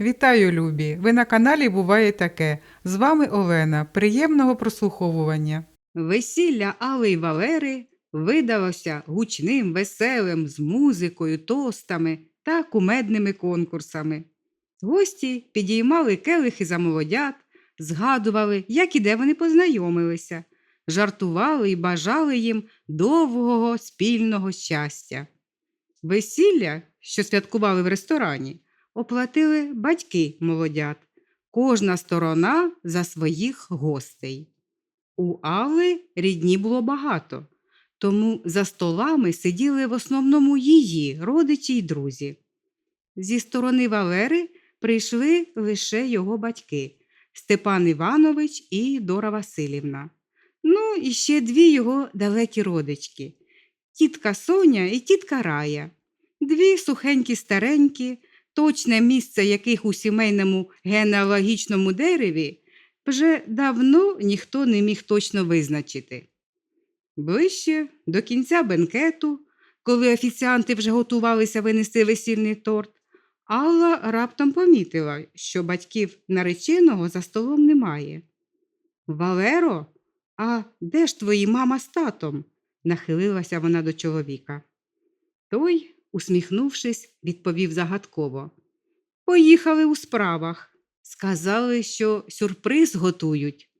Вітаю, любі! Ви на каналі Буває таке. З вами Олена. Приємного прослуховування. Весілля Алли й Валери видалося гучним, веселим, з музикою, тостами та кумедними конкурсами. Гості підіймали келихи за молодят, згадували, як і де вони познайомилися, жартували і бажали їм довгого спільного щастя. Весілля, що святкували в ресторані, оплатили батьки молодят, кожна сторона за своїх гостей. У Алли рідні було багато, тому за столами сиділи в основному її родичі й друзі. Зі сторони Валери прийшли лише його батьки Степан Іванович і Дора Васильівна. Ну і ще дві його далекі родички тітка Соня і тітка Рая. Дві сухенькі старенькі, точне місце яких у сімейному генеалогічному дереві вже давно ніхто не міг точно визначити. Ближче до кінця бенкету, коли офіціанти вже готувалися винести весільний торт, Алла раптом помітила, що батьків нареченого за столом немає. Валеро, а де ж твої мама з татом? нахилилася вона до чоловіка. Той, усміхнувшись, відповів загадково. Поїхали у справах. Сказали, що сюрприз готують.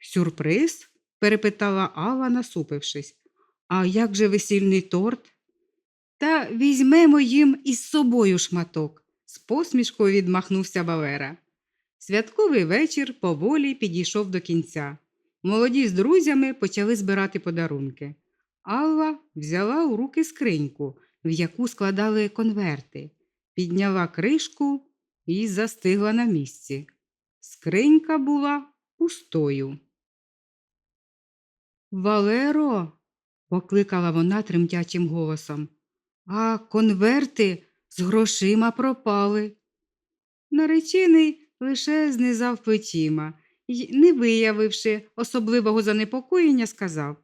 Сюрприз? перепитала Алла, насупившись. А як же весільний торт? Та візьмемо їм із собою шматок, з посмішкою відмахнувся Валера. Святковий вечір поволі підійшов до кінця. Молоді з друзями почали збирати подарунки. Алла взяла у руки скриньку, в яку складали конверти, підняла кришку і застигла на місці. Скринька була пустою. Валеро, покликала вона тремтячим голосом, а конверти з грошима пропали. Наречений лише знизав плечима і, не виявивши особливого занепокоєння, сказав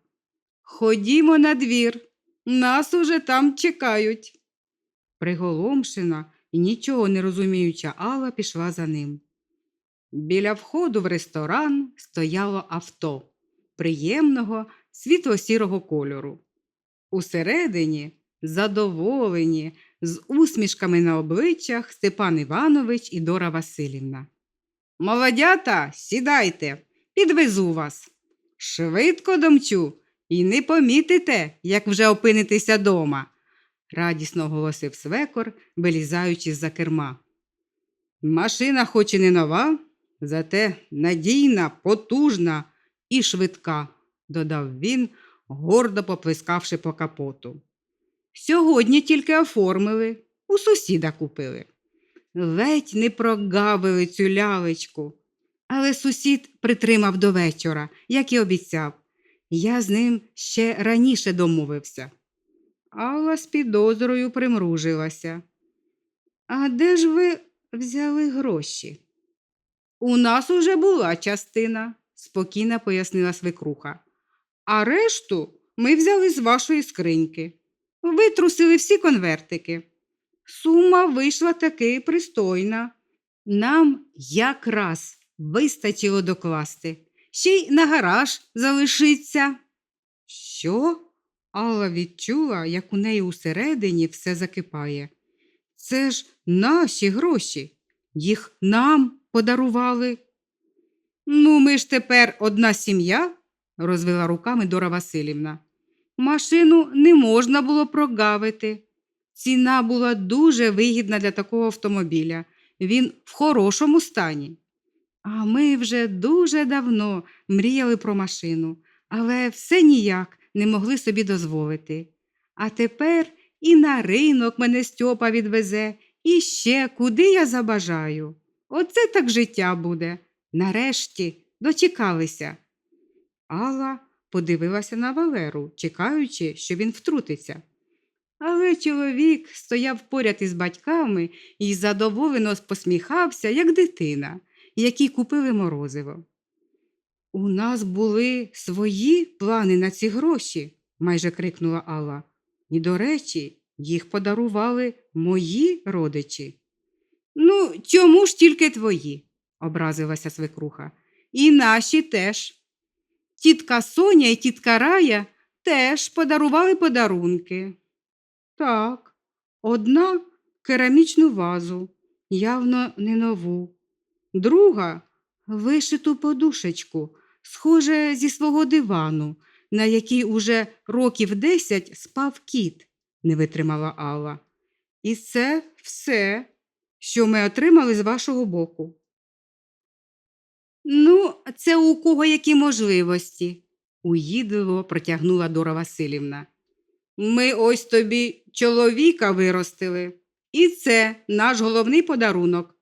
Ходімо на двір, нас уже там чекають. Приголомшена і нічого не розуміюча Алла пішла за ним. Біля входу в ресторан стояло авто приємного світло-сірого кольору. Усередині, задоволені, з усмішками на обличчях Степан Іванович і Дора Васильівна. Молодята, сідайте, підвезу вас. Швидко домчу і не помітите, як вже опинитеся дома, радісно оголосив свекор, вилізаючи з-за керма. Машина хоч і не нова, зате надійна, потужна і швидка, додав він, гордо поплескавши по капоту. Сьогодні тільки оформили, у сусіда купили. Ледь не прогавили цю лялечку, але сусід притримав до вечора, як і обіцяв. Я з ним ще раніше домовився. Алла з підозрою примружилася. А де ж ви взяли гроші? У нас уже була частина, спокійно пояснила свекруха. А решту ми взяли з вашої скриньки. Витрусили всі конвертики. Сума вийшла таки пристойна. Нам якраз вистачило докласти. Ще й на гараж залишиться. Що? Алла відчула, як у неї усередині все закипає. Це ж наші гроші. Їх нам подарували. Ну, ми ж тепер одна сім'я, розвела руками Дора Васильівна. Машину не можна було прогавити. Ціна була дуже вигідна для такого автомобіля. Він в хорошому стані. А ми вже дуже давно мріяли про машину, але все ніяк не могли собі дозволити. А тепер і на ринок мене Стьопа відвезе, і ще куди я забажаю. Оце так життя буде. Нарешті дочекалися. Алла подивилася на Валеру, чекаючи, що він втрутиться. Але чоловік стояв поряд із батьками і задоволено посміхався, як дитина, якій купили морозиво. У нас були свої плани на ці гроші, майже крикнула Алла. І, до речі, їх подарували мої родичі. Ну, чому ж тільки твої? образилася свекруха. І наші теж. Тітка Соня і тітка Рая теж подарували подарунки. Так, одна керамічну вазу, явно не нову, друга вишиту подушечку, схоже зі свого дивану, на якій уже років десять спав кіт, не витримала Алла. І це все, що ми отримали з вашого боку. Ну, це у кого які можливості, уїдливо протягнула Дора Васильівна. Ми ось тобі чоловіка виростили, і це наш головний подарунок.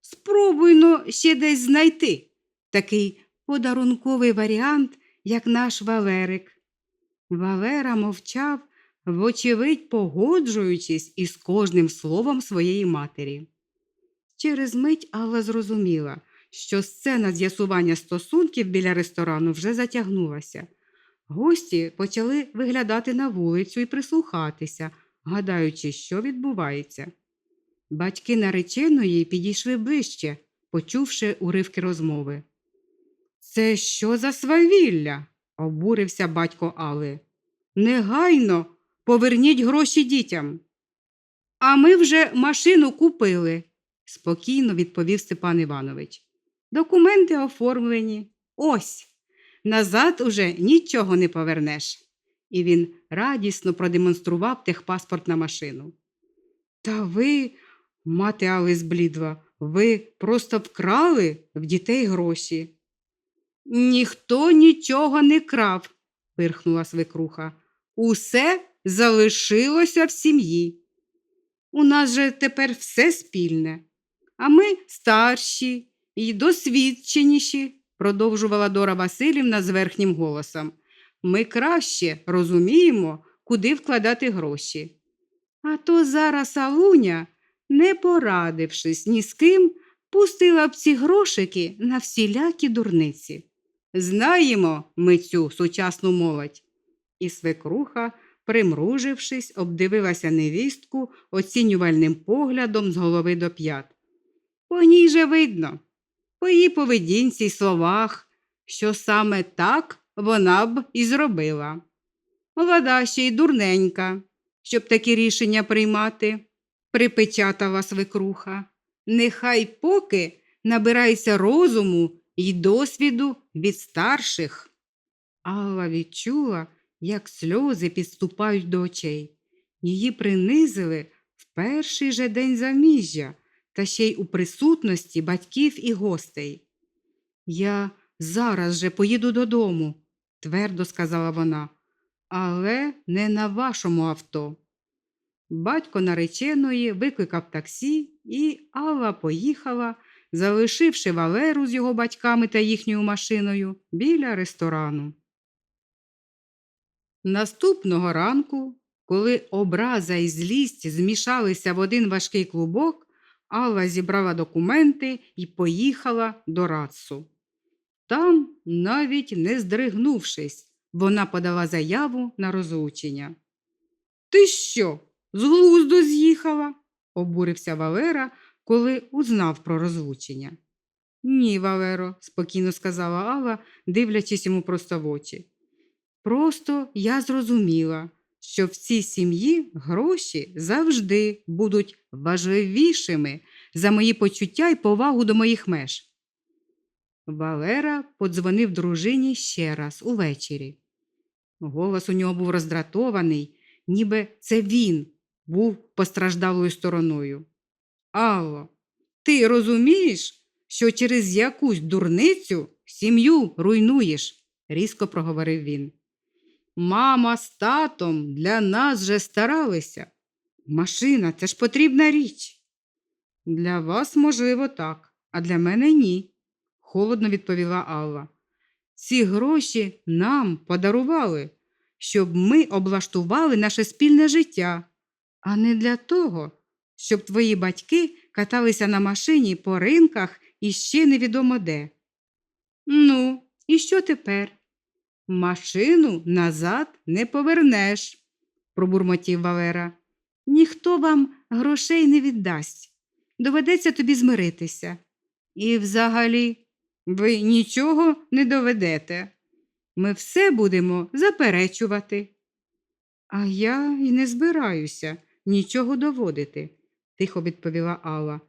Спробуй но ще десь знайти такий подарунковий варіант, як наш Валерик. Валера мовчав, вочевидь погоджуючись із кожним словом своєї матері. Через мить Алла зрозуміла, що сцена з'ясування стосунків біля ресторану вже затягнулася. Гості почали виглядати на вулицю і прислухатися, гадаючи, що відбувається. Батьки нареченої підійшли ближче, почувши уривки розмови. Це що за свавілля? обурився батько Алли. Негайно поверніть гроші дітям. А ми вже машину купили, спокійно відповів Степан Іванович. Документи оформлені. Ось. Назад уже нічого не повернеш. І він радісно продемонстрував техпаспорт на машину. Та ви, мати Али зблідла, ви просто вкрали в дітей гроші. Ніхто нічого не крав, пирхнула свекруха. Усе залишилося в сім'ї. У нас же тепер все спільне, а ми старші і досвідченіші, продовжувала Дора Васильівна з верхнім голосом. Ми краще розуміємо, куди вкладати гроші. А то зараз Алуня, не порадившись ні з ким, пустила б ці грошики на всілякі дурниці. Знаємо ми цю сучасну молодь. І свекруха, примружившись, обдивилася невістку оцінювальним поглядом з голови до п'ят. По ній же видно, по її поведінці й словах, що саме так вона б і зробила. Молода ще й дурненька, щоб такі рішення приймати, припечатала свекруха. Нехай поки набирається розуму й досвіду від старших. Алла відчула, як сльози підступають до очей. Її принизили в перший же день заміжжя та ще й у присутності батьків і гостей. Я зараз же поїду додому, твердо сказала вона, але не на вашому авто. Батько нареченої викликав таксі, і Алла поїхала, залишивши Валеру з його батьками та їхньою машиною біля ресторану. Наступного ранку, коли образа і злість змішалися в один важкий клубок, Алла зібрала документи і поїхала до Рацу. Там, навіть не здригнувшись, вона подала заяву на розлучення. Ти що, з глузду з'їхала? обурився Валера, коли узнав про розлучення. Ні, Валеро, спокійно сказала Алла, дивлячись йому просто в очі. Просто я зрозуміла, що в цій сім'ї гроші завжди будуть важливішими за мої почуття і повагу до моїх меж. Валера подзвонив дружині ще раз увечері. Голос у нього був роздратований, ніби це він був постраждалою стороною. Алло, ти розумієш, що через якусь дурницю сім'ю руйнуєш? різко проговорив він. Мама з татом для нас же старалися. Машина це ж потрібна річ. Для вас, можливо, так, а для мене ні, холодно відповіла Алла. Ці гроші нам подарували, щоб ми облаштували наше спільне життя, а не для того, щоб твої батьки каталися на машині по ринках і ще невідомо де. Ну, і що тепер? Машину назад не повернеш, пробурмотів Валера. Ніхто вам грошей не віддасть. доведеться тобі змиритися. І взагалі, ви нічого не доведете. Ми все будемо заперечувати. А я й не збираюся нічого доводити, тихо відповіла Алла.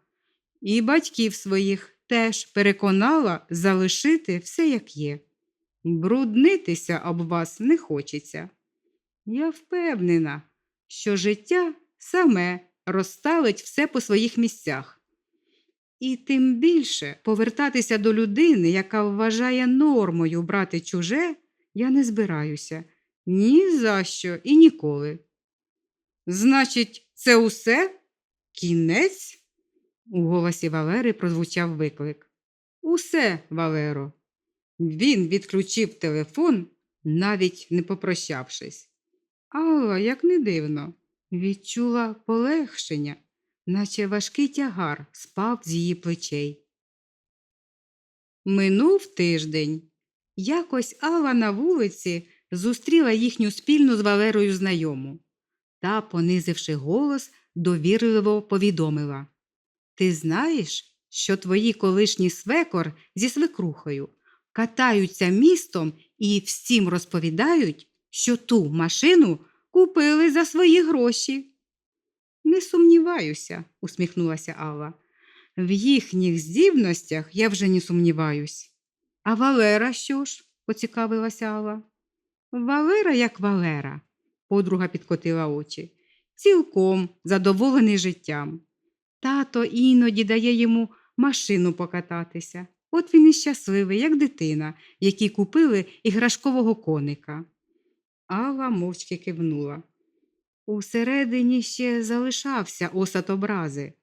І батьків своїх теж переконала залишити все як є. Бруднитися об вас не хочеться. Я впевнена, що життя саме розставить все по своїх місцях. І тим більше повертатися до людини, яка вважає нормою брати чуже, я не збираюся ні за що і ніколи. Значить, це усе? Кінець? У голосі Валери прозвучав виклик. Усе, Валеро. Він відключив телефон, навіть не попрощавшись. Алла, як не дивно, відчула полегшення, наче важкий тягар спав з її плечей. Минув тиждень. Якось Алла на вулиці зустріла їхню спільну з Валерою знайому та, понизивши голос, довірливо повідомила Ти знаєш, що твої колишні свекор зі свекрухою катаються містом і всім розповідають, що ту машину купили за свої гроші. Не сумніваюся, усміхнулася Алла. В їхніх здібностях я вже не сумніваюсь. А Валера що ж? поцікавилася Алла. Валера як Валера, подруга підкотила очі, цілком задоволений життям. Тато іноді дає йому машину покататися. От він і щасливий, як дитина, якій купили іграшкового коника. Алла мовчки кивнула. Усередині ще залишався осад образи,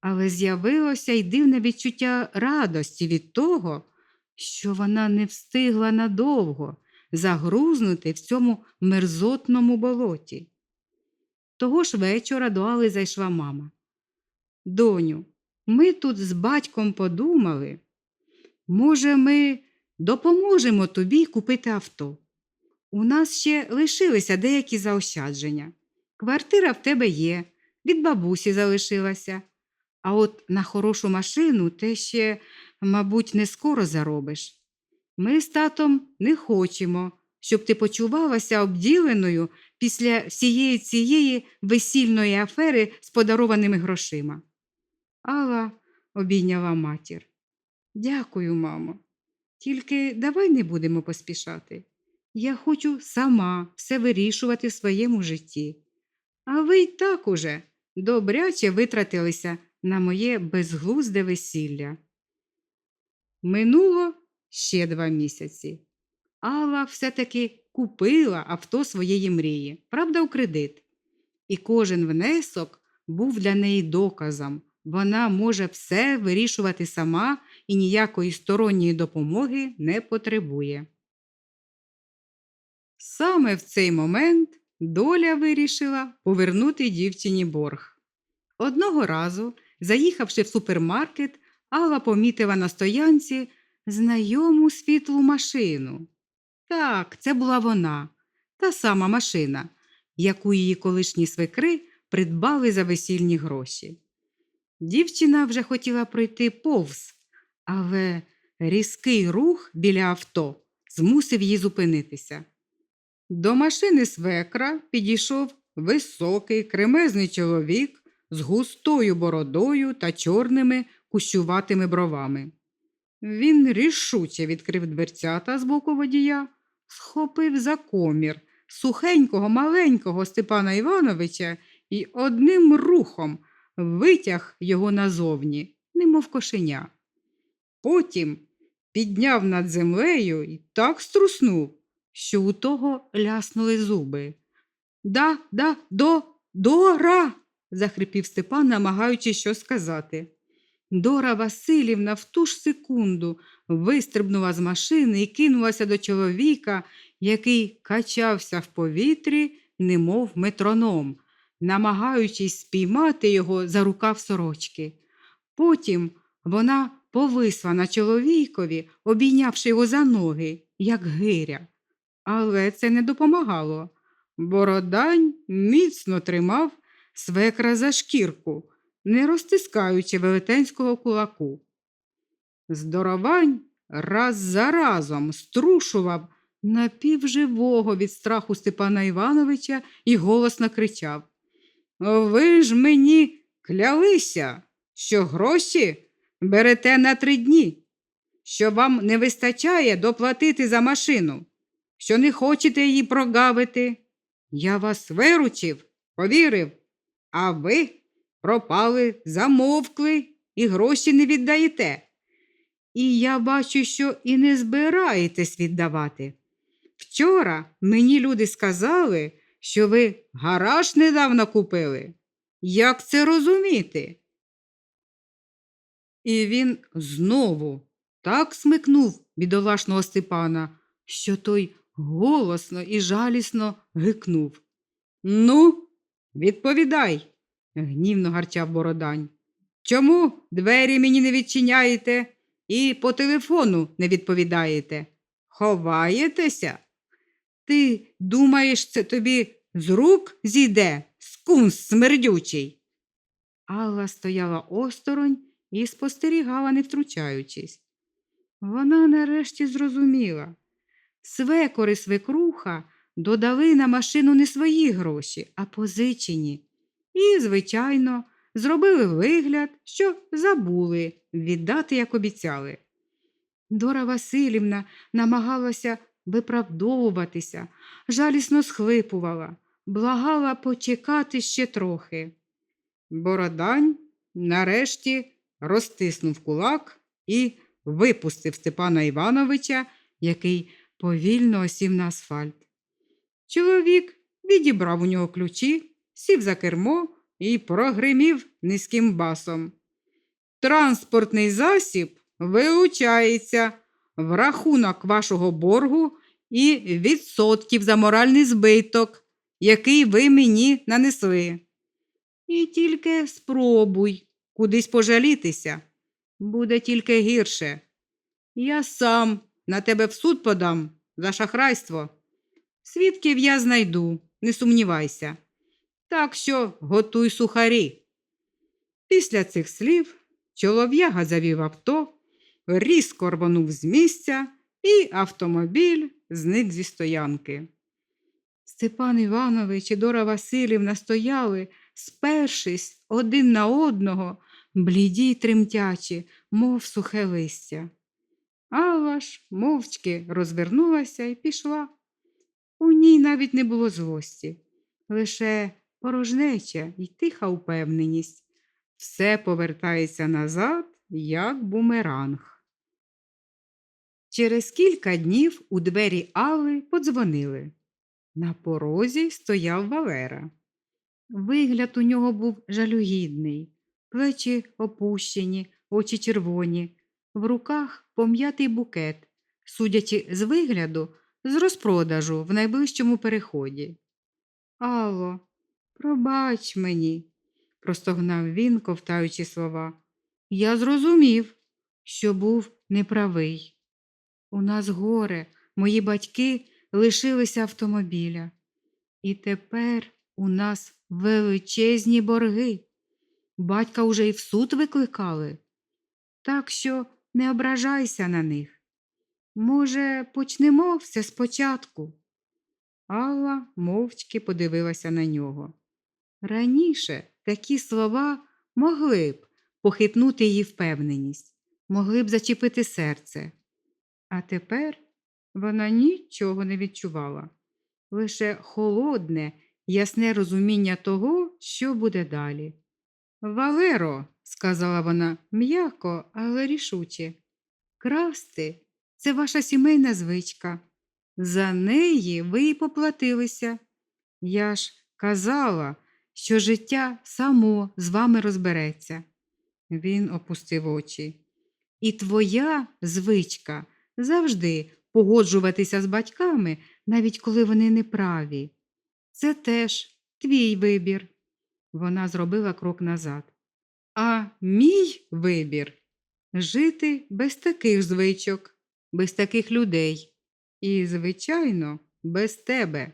але з'явилося й дивне відчуття радості від того, що вона не встигла надовго загрузнути в цьому мерзотному болоті. Того ж вечора до Али зайшла мама. Доню, ми тут з батьком подумали, може, ми допоможемо тобі купити авто. У нас ще лишилися деякі заощадження. Квартира в тебе є, від бабусі залишилася. А от на хорошу машину ти ще, мабуть, не скоро заробиш. Ми з татом не хочемо, щоб ти почувалася обділеною після всієї цієї весільної афери з подарованими грошима. Алла обійняла матір. Дякую, мамо. Тільки давай не будемо поспішати. Я хочу сама все вирішувати в своєму житті. А ви й так уже добряче витратилися на моє безглузде весілля. Минуло ще два місяці. Алла все-таки купила авто своєї мрії, правда, у кредит. І кожен внесок був для неї доказом. Вона може все вирішувати сама і ніякої сторонньої допомоги не потребує. Саме в цей момент доля вирішила повернути дівчині борг. Одного разу, заїхавши в супермаркет, Алла помітила на стоянці знайому світлу машину. Так, це була вона, та сама машина, яку її колишні свекри придбали за весільні гроші. Дівчина вже хотіла пройти повз, але різкий рух біля авто змусив її зупинитися. До машини свекра підійшов високий кремезний чоловік з густою бородою та чорними кущуватими бровами. Він рішуче відкрив дверцята з боку водія, схопив за комір сухенького маленького Степана Івановича і одним рухом витяг його назовні, немов кошеня. Потім підняв над землею і так струснув, що у того ляснули зуби. Да, да, до, Дора. захрипів Степан, намагаючись щось сказати. Дора Васильівна в ту ж секунду вистрибнула з машини і кинулася до чоловіка, який качався в повітрі, немов метроном, намагаючись спіймати його за рукав сорочки. Потім вона повисла на чоловікові, обійнявши його за ноги, як гиря. Але це не допомагало. Бородань міцно тримав свекра за шкірку, не розтискаючи велетенського кулаку. Здоровань раз за разом струшував напівживого від страху Степана Івановича і голосно кричав Ви ж мені клялися, що гроші берете на три дні, що вам не вистачає доплатити за машину, що не хочете її прогавити. Я вас виручив, повірив, а ви пропали, замовкли і гроші не віддаєте. І я бачу, що і не збираєтесь віддавати. Вчора мені люди сказали, що ви гараж недавно купили. Як це розуміти? І він знову так смикнув бідолашного Степана, що той голосно і жалісно гикнув. Ну, відповідай, гнівно гарчав Бородань. Чому двері мені не відчиняєте і по телефону не відповідаєте? Ховаєтеся? Ти думаєш, це тобі з рук зійде, скунс смердючий? Алла стояла осторонь і спостерігала, не втручаючись. Вона нарешті зрозуміла. Свекор і свекруха додали на машину не свої гроші, а позичені. І, звичайно, зробили вигляд, що забули віддати, як обіцяли. Дора Васильівна намагалася виправдовуватися, жалісно схлипувала, благала почекати ще трохи. Бородань нарешті розтиснув кулак і випустив Степана Івановича, який повільно осів на асфальт. Чоловік відібрав у нього ключі, сів за кермо і прогримів низьким басом. Транспортний засіб вилучається в рахунок вашого боргу і відсотків за моральний збиток, який ви мені нанесли. І тільки спробуй кудись пожалітися, буде тільки гірше. Я сам на тебе в суд подам за шахрайство. Свідків я знайду, не сумнівайся. Так що готуй сухарі. Після цих слів чолов'яга завів авто, різко рвонув з місця, і автомобіль зник зі стоянки. Степан Іванович і Дора Васильівна стояли, спершись один на одного, бліді й тремтячі, мов сухе листя. Алла ж мовчки розвернулася і пішла. У ній навіть не було злості, лише порожнеча і тиха упевненість. Все повертається назад, як бумеранг. Через кілька днів у двері Алли подзвонили. На порозі стояв Валера. Вигляд у нього був жалюгідний, плечі опущені, очі червоні, в руках пом'ятий букет, судячи з вигляду, з розпродажу в найближчому переході. Алло, пробач мені, простогнав він, ковтаючи слова. Я зрозумів, що був неправий. У нас горе, мої батьки лишилися автомобіля. І тепер у нас величезні борги. Батька уже й в суд викликали. Так що не ображайся на них. Може, почнемо все спочатку? Алла мовчки подивилася на нього. Раніше такі слова могли б похитнути її впевненість, могли б зачепити серце. А тепер вона нічого не відчувала, лише холодне, ясне розуміння того, що буде далі. Валеро, сказала вона м'яко, але рішуче, красти це ваша сімейна звичка. За неї ви й поплатилися. Я ж казала, що життя само з вами розбереться. Він опустив очі. І твоя звичка завжди погоджуватися з батьками, навіть коли вони неправі. Це теж твій вибір. Вона зробила крок назад. А мій вибір жити без таких звичок, без таких людей. І, звичайно, без тебе.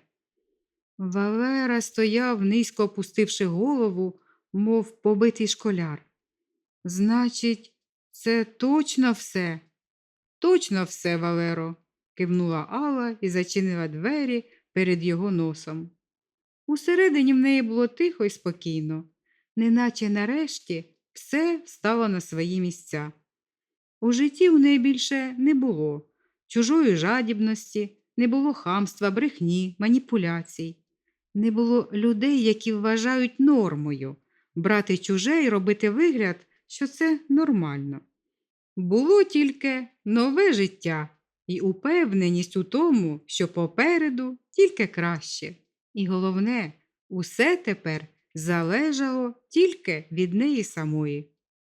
Валера стояв, низько опустивши голову, мов побитий школяр. Значить, це точно все? Точно все, Валеро, кивнула Алла і зачинила двері перед його носом. Усередині в неї було тихо і спокійно, неначе нарешті все стало на свої місця. У житті в неї більше не було чужої жадібності, не було хамства, брехні, маніпуляцій, не було людей, які вважають нормою брати чуже і робити вигляд, що це нормально. Було тільки нове життя і упевненість у тому, що попереду тільки краще. І головне, усе тепер залежало тільки від неї самої.